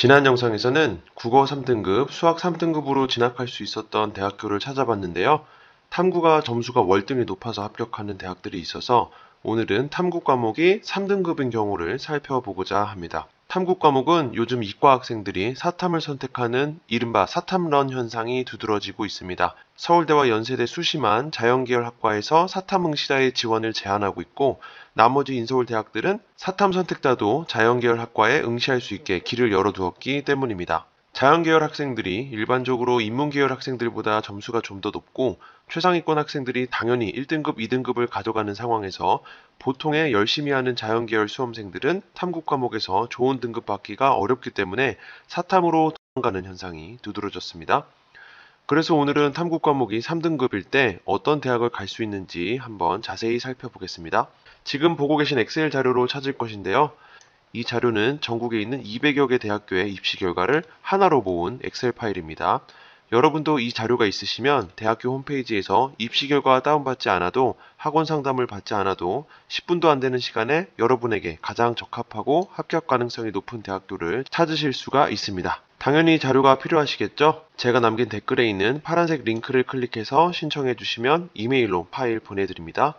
지난 영상에서는 국어 3등급, 수학 3등급으로 진학할 수 있었던 대학교를 찾아봤는데요. 탐구가 점수가 월등히 높아서 합격하는 대학들이 있어서 오늘은 탐구 과목이 3등급인 경우를 살펴보고자 합니다. 탐구 과목은 요즘 이과 학생들이 사탐을 선택하는 이른바 사탐런 현상이 두드러지고 있습니다. 서울대와 연세대 수시만 자연계열 학과에서 사탐 응시자의 지원을 제한하고 있고 나머지 인서울 대학들은 사탐 선택자도 자연계열 학과에 응시할 수 있게 길을 열어두었기 때문입니다. 자연계열 학생들이 일반적으로 인문계열 학생들보다 점수가 좀 더 높고 최상위권 학생들이 당연히 1등급, 2등급을 가져가는 상황에서 보통의 열심히 하는 자연계열 수험생들은 탐구 과목에서 좋은 등급 받기가 어렵기 때문에 사탐으로 도망가는 현상이 두드러졌습니다. 그래서 오늘은 탐구 과목이 3등급일 때 어떤 대학을 갈 수 있는지 한번 자세히 살펴보겠습니다. 지금 보고 계신 엑셀 자료로 찾을 것인데요. 이 자료는 전국에 있는 200여 개 대학교의 입시 결과를 하나로 모은 엑셀 파일입니다. 여러분도 이 자료가 있으시면 대학교 홈페이지에서 입시 결과 다운받지 않아도 학원 상담을 받지 않아도 10분도 안 되는 시간에 여러분에게 가장 적합하고 합격 가능성이 높은 대학교를 찾으실 수가 있습니다. 당연히 자료가 필요하시겠죠? 제가 남긴 댓글에 있는 파란색 링크를 클릭해서 신청해 주시면 이메일로 파일 보내드립니다.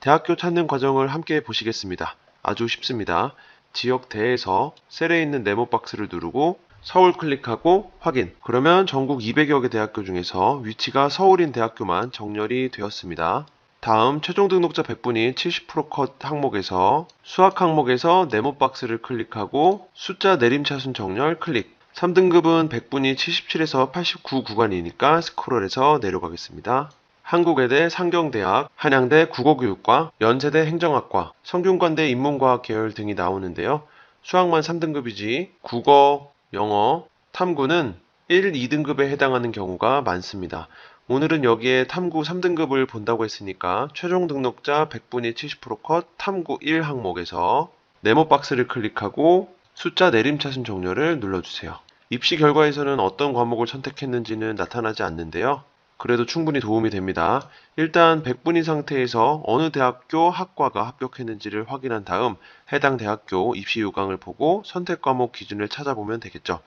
대학교 찾는 과정을 함께 보시겠습니다. 아주 쉽습니다. 지역 대에서 셀에 있는 네모 박스를 누르고 서울 클릭하고 확인. 그러면 전국 200여 개 대학교 중에서 위치가 서울인 대학교만 정렬이 되었습니다. 다음 최종 등록자 100분이 70%컷 항목에서 수학 항목에서 네모 박스를 클릭하고 숫자 내림차순 정렬 클릭. 3등급은 100분이 77에서 89 구간이니까 스크롤해서 내려가겠습니다. 한국외대 상경대학, 한양대 국어교육과, 연세대 행정학과, 성균관대 인문과학 계열 등이 나오는데요. 수학만 3등급이지 국어, 영어, 탐구는 1, 2등급에 해당하는 경우가 많습니다. 오늘은 여기에 탐구 3등급을 본다고 했으니까 최종 등록자 100분이 70%컷 탐구 1 항목에서 네모 박스를 클릭하고 숫자 내림차순 종료를 눌러주세요. 입시 결과에서는 어떤 과목을 선택했는지는 나타나지 않는데요. 그래도 충분히 도움이 됩니다. 일단 100분위 상태에서 어느 대학교 학과가 합격했는지를 확인한 다음 해당 대학교 입시 요강을 보고 선택 과목 기준을 찾아보면 되겠죠.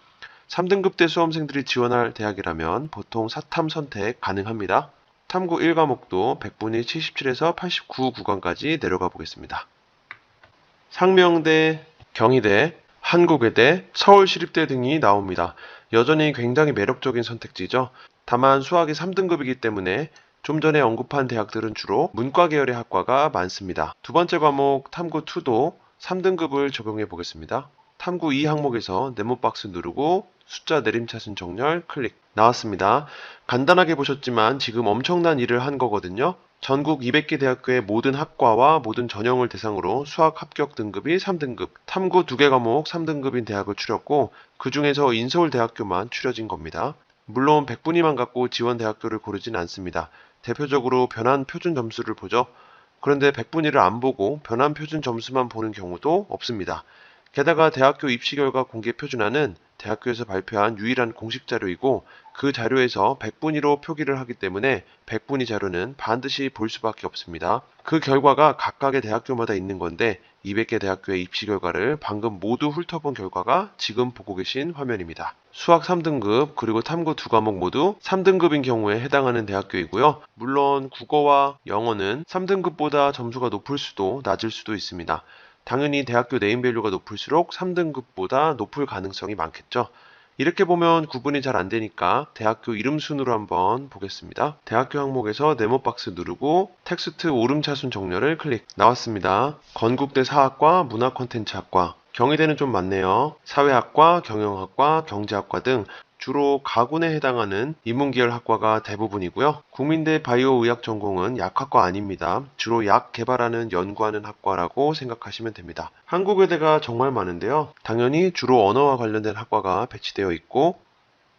3등급 대 수험생들이 지원할 대학이라면 보통 사탐 선택 가능합니다. 탐구 1과목도 100분위 77에서 89 구간까지 내려가 보겠습니다. 상명대, 경희대, 한국외대, 서울시립대 등이 나옵니다. 여전히 굉장히 매력적인 선택지죠. 다만 수학이 3등급이기 때문에 좀 전에 언급한 대학들은 주로 문과 계열의 학과가 많습니다. 두 번째 과목 탐구 2도 3등급을 적용해 보겠습니다. 탐구 2 항목에서 네모 박스 누르고 숫자 내림차순 정렬 클릭 나왔습니다. 간단하게 보셨지만 지금 엄청난 일을 한 거거든요. 전국 200개 대학교의 모든 학과와 모든 전형을 대상으로 수학 합격 등급이 3등급, 탐구 2개 과목 3등급인 대학을 추렸고 그 중에서 인서울대학교만 추려진 겁니다. 물론 100분위만 갖고 지원 대학교를 고르진 않습니다. 대표적으로 변환 표준 점수를 보죠. 그런데 100분위를 안 보고 변환 표준 점수만 보는 경우도 없습니다. 게다가 대학교 입시 결과 공개 표준화는 대학교에서 발표한 유일한 공식 자료이고 그 자료에서 100분위로 표기를 하기 때문에 100분위 자료는 반드시 볼 수밖에 없습니다. 그 결과가 각각의 대학교마다 있는 건데 200개 대학교의 입시 결과를 방금 모두 훑어본 결과가 지금 보고 계신 화면입니다. 수학 3등급 그리고 탐구 두 과목 모두 3등급인 경우에 해당하는 대학교이고요. 물론 국어와 영어는 3등급보다 점수가 높을 수도 낮을 수도 있습니다. 당연히 대학교 네임밸류가 높을수록 3등급보다 높을 가능성이 많겠죠. 이렇게 보면 구분이 잘 안 되니까 대학교 이름 순으로 한번 보겠습니다. 대학교 항목에서 네모 박스 누르고 텍스트 오름차순 정렬을 클릭 나왔습니다. 건국대 사학과 문화 콘텐츠학과 경희대는 좀 많네요. 사회학과, 경영학과, 경제학과 등 주로 가군에 해당하는 인문계열 학과가 대부분이고요. 국민대 바이오의학 전공은 약학과 아닙니다. 주로 약 개발하는 연구하는 학과라고 생각하시면 됩니다. 한국외대가 정말 많은데요. 당연히 주로 언어와 관련된 학과가 배치되어 있고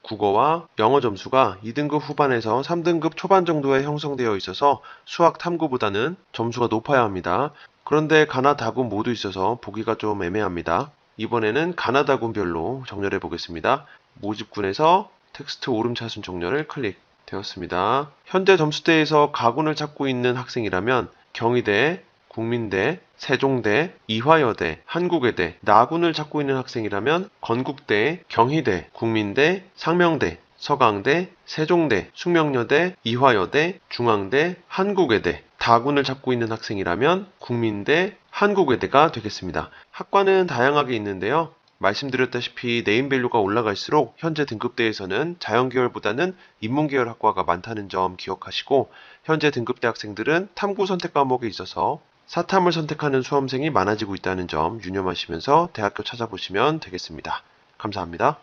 국어와 영어 점수가 2등급 후반에서 3등급 초반 정도에 형성되어 있어서 수학 탐구보다는 점수가 높아야 합니다. 그런데 가나다군 모두 있어서 보기가 좀 애매합니다. 이번에는 가나다군별로 정렬해 보겠습니다. 모집군에서 텍스트 오름차순 정렬을 클릭 되었습니다. 현재 점수대에서 가군을 찾고 있는 학생이라면 경희대, 국민대, 세종대, 이화여대, 한국외대, 나군을 찾고 있는 학생이라면 건국대, 경희대, 국민대, 상명대, 서강대, 세종대, 숙명여대, 이화여대, 중앙대, 한국외대, 다군을 찾고 있는 학생이라면 국민대, 한국외대가 되겠습니다. 학과는 다양하게 있는데요. 말씀드렸다시피 네임밸류가 올라갈수록 현재 등급대에서는 자연계열보다는 인문계열 학과가 많다는 점 기억하시고 현재 등급대 학생들은 탐구 선택 과목에 있어서 사탐을 선택하는 수험생이 많아지고 있다는 점 유념하시면서 대학교 찾아보시면 되겠습니다. 감사합니다.